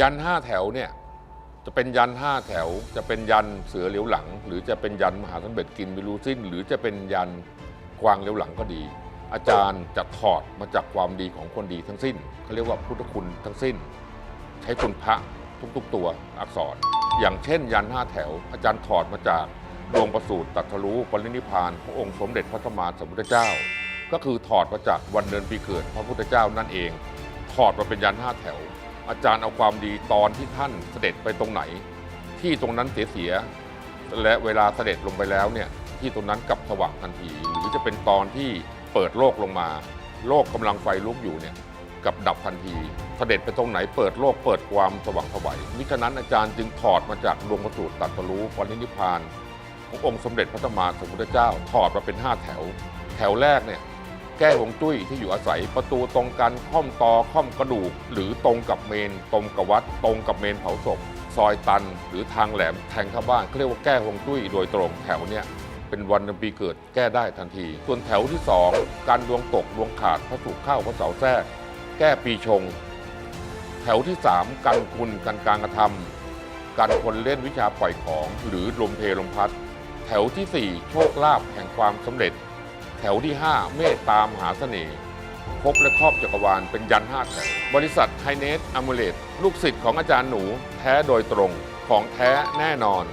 ยันห้าแถวเนี่ยจะเป็นยันห้าแถว จะเป็นยันเสือเหลียวหลัง หรือจะเป็นยันมหาสมเด็จกินไม่รู้สิ้น หรือจะเป็นยันกวางเหลียวหลังก็ดี อาจารย์จะถอดมาจากความดีของคนดีทั้งสิ้นเขาเรียกว่าพุทธคุณทั้งสิ้น ใช้คุณพระทุกๆตัวอักษร อย่างเช่น ยันห้าแถว อาจารย์ถอดมาจากดวงประสูติตรัสรู้ปรินิพพานขององค์สมเด็จพระสัมมาสัมพุทธเจ้า ก็คือถอดมาจากวันเดือนปีเกิดพระพุทธเจ้านั่นเอง ถอดมาเป็นยันห้าแถว อาจารย์เอาความดีตอนที่ท่านเสด็จไปตรงไหน ที่ตรงนั้นเสียๆและเวลาเสด็จลงไปแล้วเนี่ยที่ตรงนั้นกลับสว่างทันที หรือจะเป็นตอนที่เปิดโลกลงมา โลกกำลังไฟลุกอยู่เนี่ยกับดับทันทีเสด็จไปตรงไหนเปิดโลกเปิดความสว่างไสวัยมิฉะนั้นอาจารย์จึงถอดมาจากดวงประสูติตรัสรู้ปรินิพานขององค์สมเด็จพระสัมมาสัมพุทธเจ้าถอดมาเป็นห้าแถว แถวแรกเนี่ย แก้ฮวงจุ้ยที่อยู่อาศัยประตูตรงกันค่อมตอค่อมกระดูก หรือตรงกับเมน ตรงกับวัด ตรงกับเมนเผาศพ ซอยตัน หรือทางแหลมแทงเข้าบ้านเขาเรียกว่าแก้ฮวงจุ้ยโดยตรงแถวเนี่ยเป็นวันเดือนปีเกิดแก้ได้ทันที ส่วนแถวที่ 2 การดวงตกดวงขาดพระถูกเข้าพระเสาแทรกแก้ปีชง แถวที่ 3 กันคุณกันการกระทำกันคนเล่นวิชาปล่อยของ หรือลมเพลมพัด แถวทีสี่ 4 โชคลาภแห่งความสำเร็จ ถวที่ 5 เมตตามหาเสน่ห์พบและครอบจักรวาลเป็นยันห้าแถวบริษัทไฮเนสอมูเลตลูกศิษย์ของอาจารย์หนูแท้โดยตรงของแท้แน่นอน